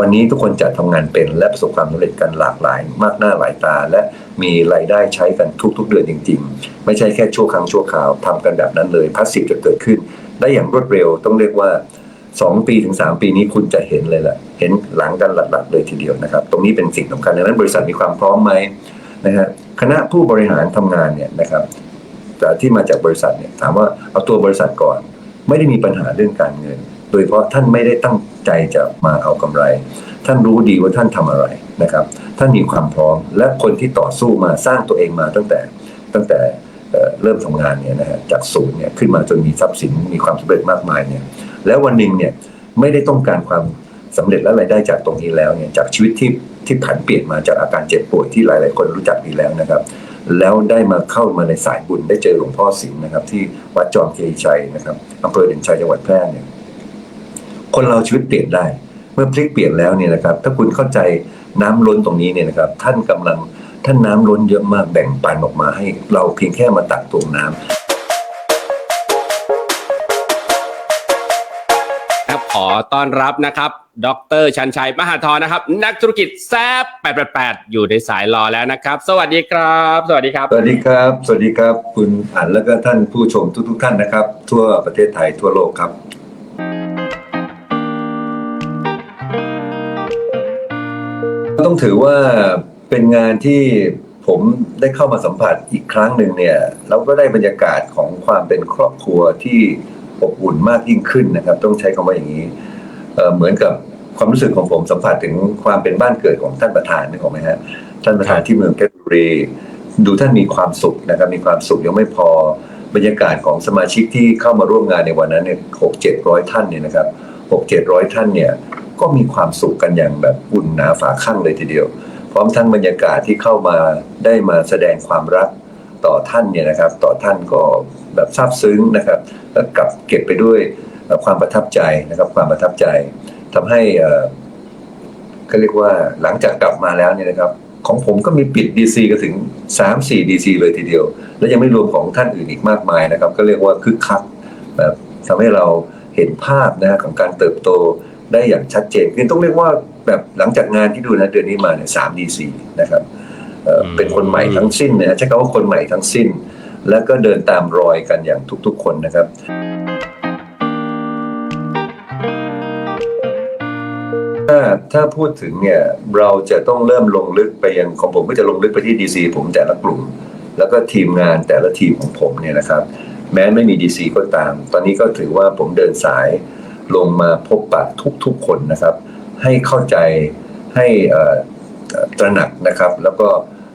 วันนี้ทุกคนจะทำงานเป็นและประสบความสำเร็จกันหลากหลาย มากหน้าหลายตา และมีรายได้ใช้กันทุก ๆ เดือนจริง ๆ ไม่ใช่แค่ชั่วครั้งชั่วคราวทำกันแบบนั้นเลยพาสซีฟจะเกิดขึ้น ได้อย่างรวดเร็วต้องเรียกว่า 2 ปีถึง 3 ปีนี้คุณจะเห็นเลยแหละเห็นหลังกันหลักๆเลยทีเดียวนะครับ ตรงนี้เป็นสิ่งสำคัญดังนั้นบริษัทมีความพร้อมไหมนะฮะคณะผู้บริหารทำงานเนี่ยนะครับที่มาจากบริษัทเนี่ยถามว่าเอาตัวบริษัทก่อน ไม่ได้มีปัญหาเรื่องการเงิน โดยเฉพราะท่านไม่ได้ตั้ง ใจจะมาเอากำไร ท่านรู้ดีว่าท่านทำอะไรนะครับ ท่านมีความพร้อม และคนที่ต่อสู้มาสร้างตัวเองมาตั้งแต่ตั้งแต่เเริ่มทำงานเนี่ยนะฮะจากศูนย์เนี่ยขึ้นมาจนมีทรัพย์สินมีความสำเร็จมากมายเนี่ยแล้ววันหนึ่งเนี่ยไม่ได้ต้องการความสำเร็จและรายได้จากตรงนี้แล้วเนี่ยจากชีวิตที่ที่ผันเปลี่ยนมาจากอาการเจ็บป่วยที่หลาย ๆ คนรู้จักดีแล้วนะครับ แล้วได้มาเข้ามาในสายบุญได้เจอหลวงพ่อสิงห์นะครับ ที่วัดจอมเกยชัยนะครับอำเภอเด่นชัยจังหวัดแพร่เนี่ย คนเราชีวิตเปลี่ยนได้ เมื่อพลิกเปลี่ยนแล้วเนี่ยนะครับ ถ้าคุณเข้าใจน้ำล้นตรงนี้เนี่ยนะครับ ท่านกำลังท่านน้ำล้นเยอะมากแบ่งปันออกมาให้ เราเพียงแค่มาตักตวงน้ำครับขอต้อนรับนะครับ ดรชันชัยมหาธรนะครับ นักธุรกิจแซบ888 อยู่ในสายรอแล้วนะครับ สวัสดีครับ สวัสดีครับ สวัสดีครับ สวัสดีครับ คุณอันแล้วก็ท่านผู้ชมทุกๆท่านนะครับ ทั่วประเทศไทยทั่วโลกครับ ต้องถือว่าเป็นงานที่ผมได้เข้ามาสัมผัสอีกครั้งหนึ่งเนี่ยเราก็ได้บรรยากาศของความเป็นครอบครัวที่อบอุ่นมากยิ่งขึ้นนะครับ ต้องใช้คำว่าอย่างนี้เเหมือนกับความรู้สึกของผมสัมผัสถึงความเป็นบ้านเกิดของท่านประธานนึกออกไหมฮะท่านประธานที่เมืองเพชรบุรีดูท่านมีความสุขนะครับ มีความสุขยังไม่พอบรรยากาศของสมาชิกที่เข้ามาร่วมงานในวันนั้นเนี่ยหกเจ็ดร้อยท่านเนี่ยนะครับหกเจ็ดร้อยท่านเนี่ย ก็มีความสุขกันอย่างแบบอุ่นหนาฝาข้างเลยทีเดียว พร้อมทั้งบรรยากาศที่เข้ามาได้มาแสดงความรักต่อท่านเนี่ยนะครับ ต่อท่านก็แบบซาบซึ้งนะครับ แล้วกลับเก็บไปด้วยความประทับใจนะครับ ความประทับใจทำให้เอ่อก็เรียกว่าหลังจากกลับมาแล้วเนี่ยนะครับ ของผมก็มีปิด DC ก็ถึง 3-4 DC เลยทีเดียว และยังไม่รวมของท่านอื่นอีกมากมายนะครับ ก็เรียกว่าคึกคักแบบทำให้เราเห็นภาพนะฮะของการเติบโต ได้อย่างชัดเจนคือต้องเรียกว่าแบบหลังจากงานที่ดูนะเดือนนี้มาเนี่ย3 DC นะครับเอ่ออืมเป็นคนใหม่ทั้งสิ้นนะฮะใช้คำว่าคนใหม่ทั้งสิ้น แล้วก็เดินตามรอยกันอย่างทุกๆคนนะครับถ้าถ้าพูดถึงเนี่ยเราจะต้องเริ่มลงลึกไปยังของผมก็จะลงลึกไปที่ดีซีผมแต่ละกลุ่ม แล้วก็ทีมงานแต่ละทีมของผมเนี่ยนะครับ แม้ไม่มีดีซีก็ตาม ตอนนี้ก็ถือว่าผมเดินสาย ลงมาพบปะทุกๆคนนะครับ ให้เข้าใจให้ตระหนักนะครับ แล้วก็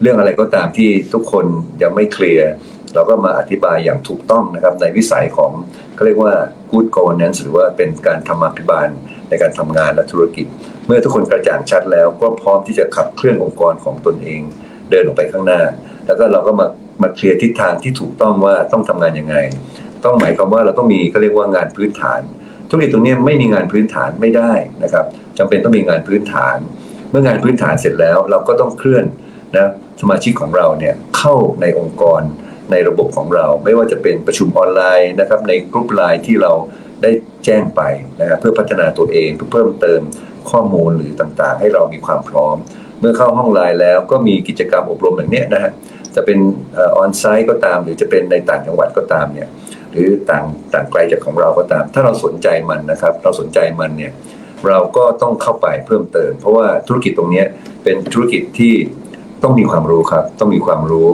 เรื่องอะไรก็ตามที่ทุกคนยังไม่เคลียร์เราก็มาอธิบายอย่างถูกต้องนะครับ ในวิสัยของเขาเรียกว่า good governance หรือว่าเป็นการทำอภิบาลในการทำงานและธุรกิจ เมื่อทุกคนกระจ่างชัดแล้ว ก็พร้อมที่จะขับเคลื่อนองค์กรของตนเอง เดินออกไปข้างหน้า แล้วก็เราก็มามาเคลียร์ทิศทางที่ถูกต้องว่าต้องทำงานยังไง ต้องหมายความว่าเราต้องมีก็เรียกว่างานพื้นฐาน ธุรกิจตรงนี้ไม่มีงานพื้นฐานไม่ได้นะครับจำเป็นต้องมีงานพื้นฐาน เมื่องานพื้นฐานเสร็จแล้วเราก็ต้องเคลื่อนนะสมาชิกของเราเนี่ยเข้าในองค์กรในระบบของเรา ไม่ว่าจะเป็นประชุมออนไลน์นะครับในกลุ่มไลน์ที่เราได้แจ้งไปนะครับเพื่อพัฒนาตัวเองเพื่อเพิ่มเติมข้อมูลหรือต่างๆ ให้เรามีความพร้อม เมื่อเข้าห้องไลน์แล้วก็มีกิจกรรมอบรมอย่างเนี้ยนะฮะจะเป็นออนไซต์ก็ตาม หรือจะเป็นในต่างจังหวัดก็ตามเนี่ย หรือต่างต่างไกลจากของเราก็ตาม ถ้าเราสนใจมันนะครับ เราสนใจมันเนี่ยเราก็ต้องเข้าไปเพิ่มเติม เพราะว่าธุรกิจตรงนี้เป็นธุรกิจที่ต้องมีความรู้ครับ ต้องมีความรู้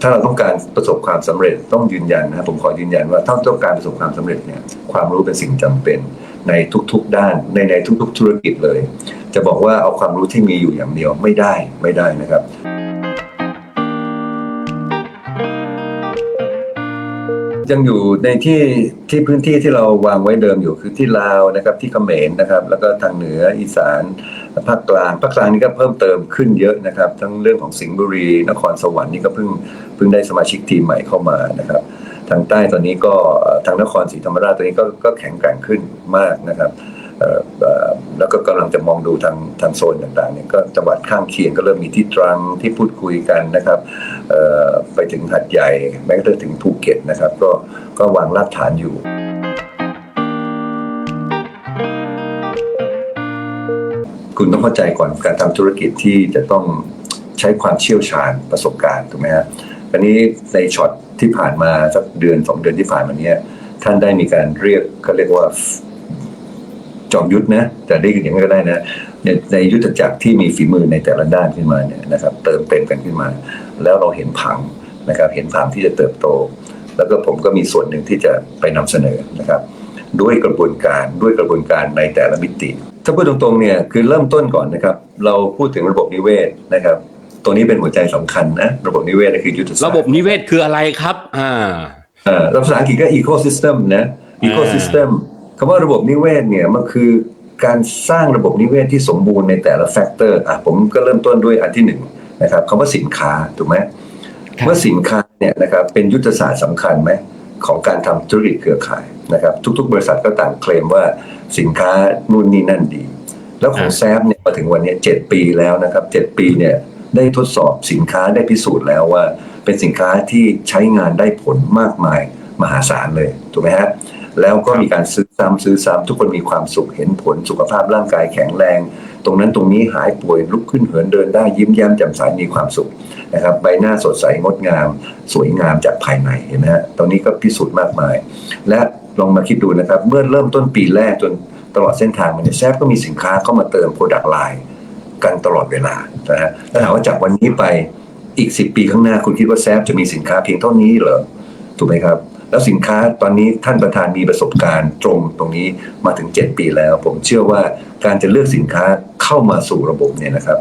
ถ้าเราต้องการประสบความสำเร็จต้องยืนยันนะครับผมขอยืนยันว่าถ้าต้องการประสบความสำเร็จเนี่ยความรู้เป็นสิ่งจำเป็นในทุกๆด้านในในทุก ๆ ธุรกิจเลย จะบอกว่าเอาความรู้ที่มีอยู่อย่างเดียวไม่ได้ไม่ได้นะครับ ยังอยู่ในที่ที่พื้นที่ที่เราวางไว้เดิมอยู่คือที่ลาวนะครับที่เขมรนะครับ แล้วก็ทางเหนืออีสานภาคกลางภาคกลางนี่ก็เพิ่มเติมขึ้นเยอะนะครับ ทั้งเรื่องของสิงห์บุรี นครสวรรค์นี่ก็เพิ่งเพิ่งได้สมาชิกทีมใหม่เข้ามานะครับ ทางใต้ตอนนี้ก็ทางนครศรีธรรมราชตอนนี้ก็ก็แข็งแกร่งขึ้นมากนะครับ แล้วก็กำลังจะมองดูทางทางโซนต่างๆเนี่ยก็จังหวัดข้างเคียงก็เริ่มมีที่ตรังที่พูดคุยกันนะครับไปถึงหัดใหญ่แม้กระทั่งถึงภูเก็ตนะครับ ก็ก็วางรากฐานอยู่คุณต้องเข้าใจก่อนการทำธุรกิจที่จะต้องใช้ความเชี่ยวชาญประสบการณ์ถูกไหมฮะอันนี้ในช็อตที่ผ่านมาสักเดือนสองเดือนที่ผ่านมาเนี้ยท่านได้มีการเรียกเขาเรียกว่า จอมยุทธนะแต่ได้อย่างนั้นก็ได้นะในในยุทธจักรที่มีฝีมือในแต่ละด้านขึ้นมาเนี่ยนะครับเติมเต็มกันขึ้นมา แล้วเราเห็นผังนะครับเห็นผังที่จะเติบโต แล้วก็ผมก็มีส่วนหนึ่งที่จะไปนำเสนอนะครับ ด้วยกระบวนการด้วยกระบวนการในแต่ละมิติ ถ้าพูดตรงๆเนี่ยคือเริ่มต้นก่อนนะครับ เราพูดถึงระบบนิเวศนะครับตัวนี้เป็นหัวใจสำคัญนะระบบนิเวศก็คือยุทธศาสตร์ระบบนิเวศคืออะไรครับอ่าเอ่อภาษาอังกฤษก็ ecosystem นะ ecosystem คำว่าระบบนิเวศเนี่ยมันคือการสร้างระบบนิเวศที่สมบูรณ์ในแต่ละแฟกเตอร์อะผมก็เริ่มต้นด้วยอันที่หนึ่งนะครับคำว่าสินค้าถูกไหมครับเมื่อสินค้าเนี่ยนะครับเป็นยุทธศาสตร์สำคัญไหมของการทำธุรกิจเครือข่ายนะครับทุก ๆ บริษัทก็ต่างเคลมว่าสินค้านู่นนี่นั่นดี แล้วของแซฟเนี่ยมาถึงวันเนี้ยเจ็ดปีแล้วนะครับเจ็ดปีเนี่ยได้ทดสอบสินค้าได้พิสูจน์แล้วว่า เป็นสินค้าที่ใช้งานได้ผลมากมายมหาศาลเลยถูกไหมฮะ แล้วก็มีการซื้อซ้ำซื้อซ้ำทุกคนมีความสุขเห็นผลสุขภาพร่างกายแข็งแรง ตรงนั้นตรงนี้หายป่วยลุกขึ้นเหินเดินได้ยิ้มแย้มแจ่มใสมีความสุขนะครับใบหน้าสดใสงดงาม สวยงามจากภายในเห็นไหมฮะตรงนี้ก็พิสูจน์มากมาย และลองมาคิดดูนะครับ เมื่อเริ่มต้นปีแรกจนตลอดเส้นทางมันเนี่ยแซฟก็มีสินค้าเข้ามาเติมโปรดักต์ไลน์กันตลอดเวลานะฮะถ้าถามว่าจากวันนี้ไปอีก 10 ปีข้างหน้าคุณคิดว่าแซฟจะมีสินค้าเพียงเท่านี้เหรอถูกไหมครับ แล้วสินค้าตอนนี้ท่านประธานมีประสบการณ์ตรงตรงนี้มาถึง 7 ปีแล้ว ผมเชื่อว่าการจะเลือกสินค้าเข้ามาสู่ระบบเนี่ยนะครับ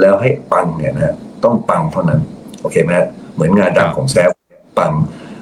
แล้วให้ปังเนี่ยนะฮะต้องปังเท่านั้นโอเคไหมฮะเหมือนงานครับดำของแซฟปัง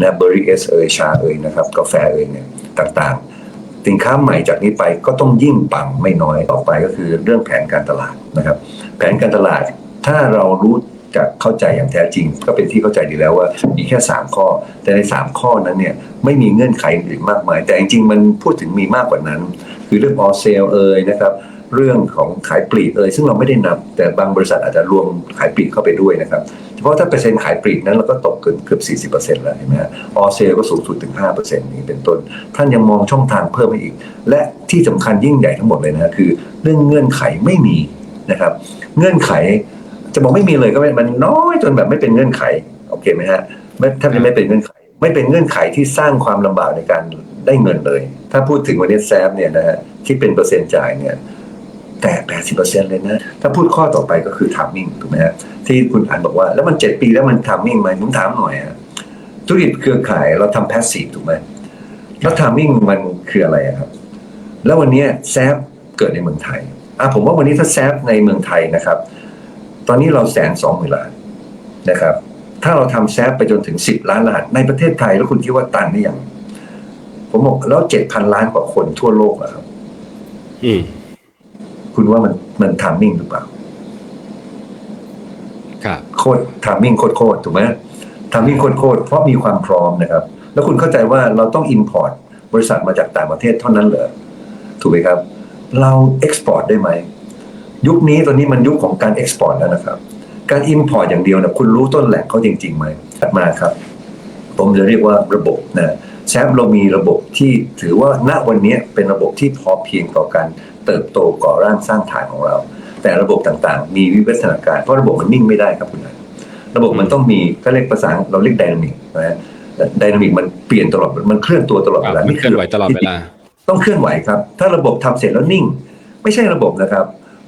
นะเบอร์รี่เอสเอยชาเอยนะครับกาแฟเอยเนี่ยต่างๆ สินค้าใหม่จากนี้ไปก็ต้องยิ่งปังไม่น้อยต่อไปก็คือเรื่องแผนการตลาดนะครับ แผนการตลาดถ้าเรารู้ จักเข้าใจอย่างแท้จริง ก็เป็นที่เข้าใจดีแล้วว่ามีแค่ 3 ข้อ แต่ใน 3 ข้อนั้นเนี่ยไม่มีเงื่อนไขอื่นมากมาย แต่จริงๆมันพูดถึงมีมากกว่านั้น คือเรื่องออเซลเอยนะครับเรื่องของขายปลีกเอยซึ่งเราไม่ได้นับ แต่บางบริษัทอาจจะรวมขายปลีกเข้าไปด้วยนะครับเฉพาะถ้าเปอร์เซ็นต์ขายปลีกนั้นเราก็ตกเกือบเกือบ40%แล้วเห็นไหมฮะออเซลก็สูงสุดถึง 5%นี้เป็นต้น ท่านยังมองช่องทางเพิ่มให้อีก และที่สำคัญยิ่งใหญ่ทั้งหมดเลยนะคือ เรื่องเงื่อนไขไม่มีนะครับ เงื่อนไข จะบอกไม่มีเลยก็ไม่มันน้อยจนแบบไม่เป็นเงื่อนไขโอเคไหมฮะไม่ถ้าเป็นไม่เป็นเงื่อนไข ไม่เป็นเงื่อนไขที่สร้างความลำบากในการได้เงินเลย ถ้าพูดถึงวันนี้แซฟเนี่ยนะฮะคิดเป็นเปอร์เซ็นต์จ่ายเนี่ยแต่แปดสิบเปอร์เซ็นต์เลยนะ ถ้าพูดข้อต่อไปก็คือทามมิ่งถูกไหมฮะที่คุณอันบอกว่า แล้วมันเจ็ดปีแล้วมันทามมิ่งไหมผมถามหน่อยฮะธุรกิจเครือข่ายเราทำแพสซีฟถูกไหมแล้วทามมิ่งมันคืออะไระครับ แล้ววันนี้แซฟเกิดในเมืองไทยอะผมว่าวันนี้ถ้าแซฟในเมืองไทยนะครับ ตอนนี้เราแสนสองหมื่นล้านนะครับ ถ้าเราทำแซฟไปจนถึงสิบล้านล้าน ในประเทศไทยแล้วคุณคิดว่าตันได้ยัง ผมบอกแล้วเจ็ดพันล้านกว่าคนทั่วโลกอะครับ อืมคุณว่ามันมันทามมิ่งหรือเปล่า ครับโคตรทามมิ่งโคตรโคตรถูกไหมทามมิ่งโคตรโคตรเพราะมีความพร้อมนะครับ แล้วคุณเข้าใจว่าเราต้องอินพอร์ตบริษัทมาจากต่างประเทศเท่านั้นเหรอถูกไหมครับ เราเอ็กซ์พอร์ตได้ไหม ยุคนี้ตอนนี้มันยุคของการเอ็กซ์พอร์ตแล้วนะครับ การอินพอร์ตอย่างเดียวนะคุณรู้ต้นแหล่งเขาจริงๆไหมถัดมาครับ ผมจะเรียกว่าระบบนะแซฟเรามีระบบที่ถือว่าณวันนี้เป็นระบบที่พอเพียงต่อการเติบโตก่อร่างสร้างฐานของเรา แต่ระบบต่างๆ มีวิวัฒนาการเพราะระบบมันนิ่งไม่ได้ครับคุณนายระบบมันต้องมีก็เรียกภาษาเราเรียกไดนามิกนะฮะไดนามิกมันเปลี่ยนตลอดมันเคลื่อนตัวตลอดคเวรับลามันเคลื่อนไหวตลอดเวลาต้องเคลื่อนไหวครับ ถ้าระบบทำเสร็จแล้วนิ่ง ไม่ใช่ระบบนะครับ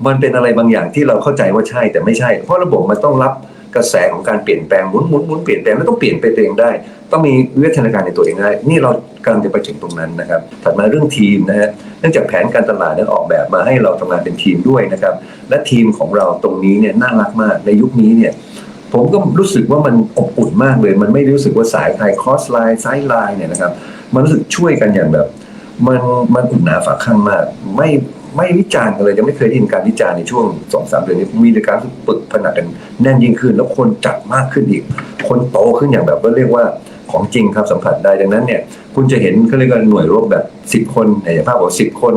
มันเป็นอะไรบางอย่างที่เราเข้าใจว่าใช่แต่ไม่ใช่ เพราะระบบมันต้องรับกระแสของการเปลี่ยนแปลงหมุนหมุนหมุนเปลี่ยนแปลงแล้วต้องเปลี่ยนไปตัวเองได้ ต้องมีวิวัฒนาการในตัวเองได้ นี่เรากำลังจะไปถึงตรงนั้นนะครับ ถัดมาเรื่องทีมนะฮะ เนื่องจากแผนการตลาดนั้นออกแบบมาให้เราทำงานเป็นทีมด้วยนะครับ และทีมของเราตรงนี้เนี่ยน่ารักมาก ในยุคนี้เนี่ย ผมก็รู้สึกว่ามันอบอุ่นมากเลย มันไม่รู้สึกว่าสายใครคอสไลน์ไซด์ไลน์เนี่ยนะครับ มันรู้สึกช่วยกันอย่างแบบ มันมันอุ่นหนาฝาข้างมาก ไม่ไม่วิจารณ์กันเลยยังไม่เคยได้ยินการวิจารณ์ในช่วงสองสามเดือนนี้มีแต่การปึกผนักกันแน่นยิ่งขึ้น แล้วคนจัดมากขึ้นอีก คนโตขึ้นอย่างแบบว่าเรียกว่าของจริงครับสัมผัสได้ดังนั้นเนี่ยคุณจะเห็นเขาเรียกว่าหน่วยรบแบบสิบคนในภาพบอกสิบคน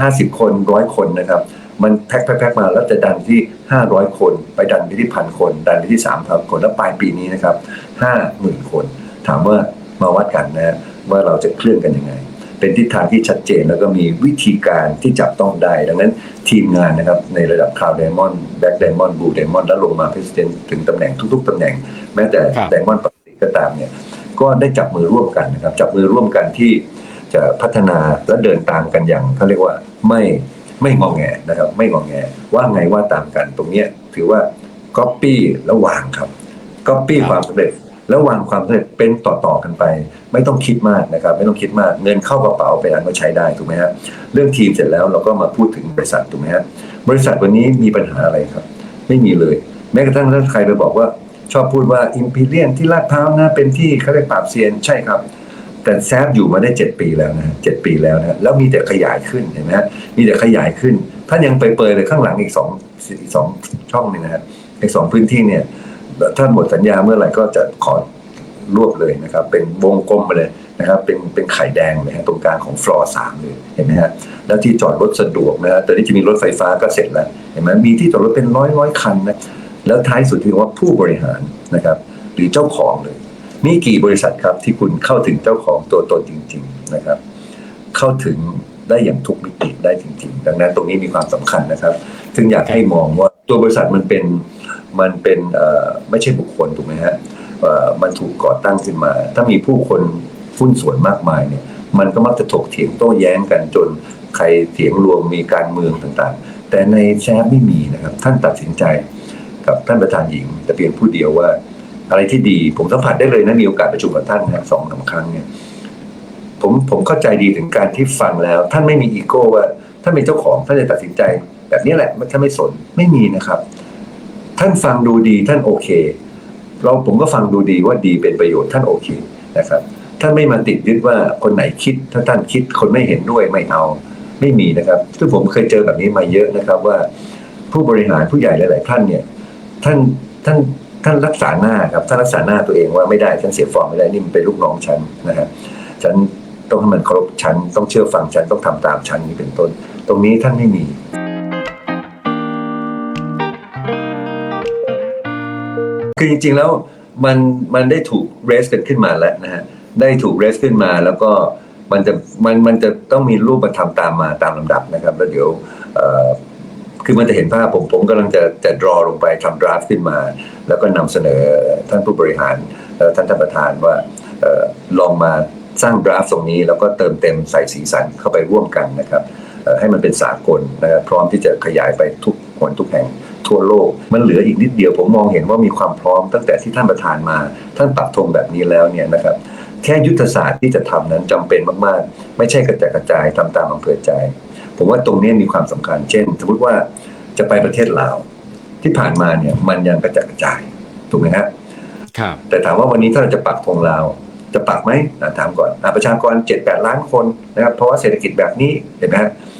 ห้าสิบคนร้อยคนนะครับ มันแพ็คแพ็คมาแล้วจะดันที่ห้าร้อยคน ไปดันไปที่พันคน ดันไปที่สามพันคนแล้วปลายปีนี้นะครับห้าหมื่นคน ถามว่ามาวัดกันนะว่าเราจะเคลื่อนกันยังไง เป็นทิศทางที่ชัดเจน แล้วก็มีวิธีการที่จับต้องได้ ดังนั้นทีมงานนะครับในระดับคาวไดมอนด์แบ็กไดมอนด์บูไดมอนด์แล้วลงมาเพรสเดนถึงตำแหน่งทุก ๆตำแหน่ง แม้แต่ครับไดมอนด์ปกติก็ตามเนี่ยก็ได้จับมือร่วมกันนะครับจับมือร่วมกันที่จะพัฒนาและเดินตามกันอย่างเขาเรียกว่าไม่ไม่งองแงนะครับไม่งองแงว่าไงว่าตามกันตรงเนี้ยถือว่าก๊อปปี้แล้ววางครับก๊อปปี้ครับความสำเร็จ แล้ววางความสำเร็จเป็นต่อๆกันไป ไม่ต้องคิดมากนะครับ ไม่ต้องคิดมากเงินเข้ากระเป๋าไปอันก็ใช้ได้ถูกไหมฮะเรื่องทีมเสร็จแล้วเราก็มาพูดถึงบริษัทถูกไหมฮะบริษัทวันนี้มีปัญหาอะไรครับ ไม่มีเลย แม้กระทั่งถ้าใครไปบอกว่า ชอบพูดว่าอิมพีเรียนที่ลาดพร้าวนะเป็นที่เขาเรียกปราบเซียนใช่ครับแต่แซฟอยู่มาได้เจ็ดปีแล้วนะเจ็ดปีแล้วนะแล้วมีแต่ขยายขึ้นเห็นไหมฮะมีแต่ขยายขึ้นท่านยังไปเปิดเลยข้างหลังอีกสองอีกสองช่องหนึงนะฮะอีกสองพื้นที่เนี่ย ถ้าหมดสัญญาเมื่อไหร่ก็จะขอรวบเลยนะครับ เป็นวงกลมไปเลยนะครับ เป็นเป็นไข่แดงเลยฮะตรงกลางของฟลอร์สามเลยเห็นไหมฮะแล้วที่จอดรถสะดวกนะฮะตอนนี้จะมีรถไฟฟ้าก็เสร็จแล้วเห็นไหมมีที่จอดรถเป็นร้อยร้อยคันนะแล้วท้ายสุดที่ว่าผู้บริหารนะครับ หรือเจ้าของเลยมีกี่บริษัทครับที่คุณเข้าถึงเจ้าของตัวตนจริง ๆนะครับ เข้าถึงได้อย่างทุกมิติได้จริง ๆ ดังนั้นตรงนี้มีความสำคัญนะครับ ซึ่งอยากให้มองว่าตัวบริษัทมันเป็น มันเป็นไม่ใช่บุคคลถูกไหมฮะมันถูกก่อตั้งขึ้นมา ถ้ามีผู้คนหุ้นส่วนมากมายเนี่ยมันก็มักจะถกเถียงโต้แย้งกันจนใครเถียงรวมมีการเมืองต่างๆ แต่ในแชร์ไม่มีนะครับ ท่านตัดสินใจกับท่านประธานหญิง แต่เพียงผู้เดียวว่า อะไรที่ดีผมสัมผัสได้เลยนะมีโอกาสประชุมกับท่านนะสองสามครั้งเนี่ยผมผมเข้าใจดีถึงการที่ฟังแล้ว ท่านไม่มีอีโก้ว่าท่านเป็นเจ้าของท่านจะตัดสินใจ แบบนี้แหละท่านไม่สนไม่มีนะครับ ท่านฟังดูดีท่านโอเค เราผมก็ฟังดูดีว่าดีเป็นประโยชน์ท่านโอเคนะครับท่านไม่มาติดยึดว่าคนไหนคิด ถ้าท่านคิดคนไม่เห็นด้วยไม่เอาไม่มีนะครับซึ่งผมเคยเจอแบบนี้มาเยอะนะครับว่า ผู้บริหารผู้ใหญ่หลาย ๆ ท่านเนี่ยท่านท่านท่านรักษาหน้าครับท่านรักษาหน้าตัวเองว่าไม่ได้ฉันเสียฟอร์มไม่ได้นี่มันเป็นลูกน้องฉันนะฮะฉันต้องให้มันเคารพฉันต้องเชื่อฟังฉันต้องทำตามฉันนี่เป็นต้น ตรงนี้ท่านไม่มี คือจริงๆแล้วมันมันได้ถูกเรสกันขึ้นมาแล้วนะฮะได้ถูกเรสขึ้นมาแล้วก็มันจะมันมันจะต้องมีรูปธรรมตามมาตามลำดับนะครับ แล้วเดี๋ยวคือมันจะเห็นภาพผมผมกำลังจะจะดรอลงไปทำดราฟขึ้นมา แล้วก็นำเสนอท่านผู้บริหารท่านท่านประธานว่าออลองมาสร้างดราฟตรงนี้ แล้วก็เติมเต็มใส่สีสันเข้าไปร่วมกันนะครับให้มันเป็นสากลนะครับพร้อมที่จะขยายไปทุกหนทุกแห่ง ทั่วโลก มันเหลืออีกนิดเดียวผมมองเห็นว่ามีความพร้อมตั้งแต่ที่ท่านประธานมา ท่านปักธงแบบนี้แล้วเนี่ยนะครับแค่ยุทธศาสตร์ที่จะทำนั้นจำเป็นมากๆ ไม่ใช่กระจายกระจายทำตามอำเภอใจ ผมว่าตรงนี้มีความสำคัญ เช่น สมมติว่าจะไปประเทศลาว ที่ผ่านมาเนี่ยมันยังกระจายกระจายถูกไหมฮะครับ แต่ถามว่าวันนี้ถ้าเราจะปักธงลาวจะปักไหมอะถามก่อนอะประชากรเจ็ดแปดล้านคนนะครับเพราะว่าเศรษฐกิจแบบนี้เห็นไหมฮะอ่า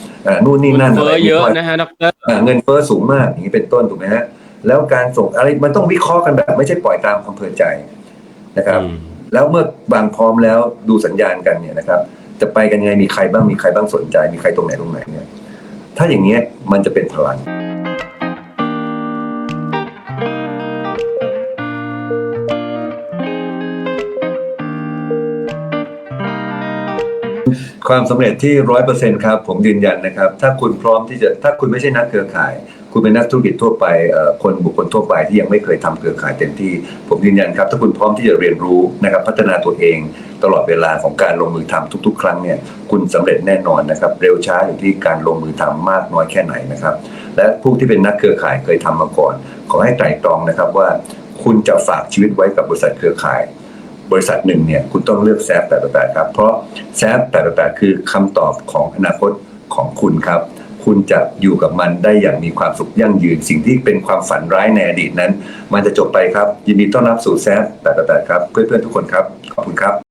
นู่นนี่นั่นเฟ้อะไรอเยอะมีข้นะฮะดรอ่าเงินเฟ้อสูงมากอย่างนี้เป็นต้นถูกไหมฮะแล้วการส่งอะไรมันต้องวิเคราะห์กันแบบ ไม่ใช่ปล่อยตามอำเภอใจนะครับอืมแล้วเมื่อบางพร้อมแล้วดูสัญญาณกันเนี่ยนะครับ จะไปกันยังไงมีใครบ้างมีใครบ้างสนใจ มีใครตรงไหนตรงไหนเนี่ยถ้าอย่างเงี้ยมันจะเป็นพลัง ความสำเร็จที่ร้อยเปอร์เซ็นครับผมยืนยันนะครับ ถ้าคุณพร้อมที่จะถ้าคุณไม่ใช่นักเครือข่าย คุณเป็นนักธุรกิจทั่วไปคนบุคคลทั่วไปที่ยังไม่เคยทำเครือข่ายเต็มที่ ผมยืนยันครับ ถ้าคุณพร้อมที่จะเรียนรู้นะครับพัฒนาตัวเอง ตลอดเวลาของการลงมือทำทุก ๆ ครั้งเนี่ยคุณสำเร็จแน่นอนนะครับ เร็วช้าอยู่ที่การลงมือทำมากน้อยแค่ไหนนะครับ และผู้ที่เป็นนักเครือข่ายเคยทำมาก่อน ขอให้ไตร่ตรองนะครับว่า คุณจะฝากชีวิตไว้กับบริษัทเครือข่าย บริษัทหนึ่งเนี่ยคุณต้องเลือกแซฟ888ครับ เพราะแซฟ888 คือคำตอบของอนาคตของคุณครับ คุณจะอยู่กับมันได้อย่างมีความสุขยั่งยืน สิ่งที่เป็นความฝันร้ายในอดีตนั้น มันจะจบไปครับ ยินดีต้อนรับสู่แซฟ888ครับ เพื่อนๆทุกคนครับ ขอบคุณครับ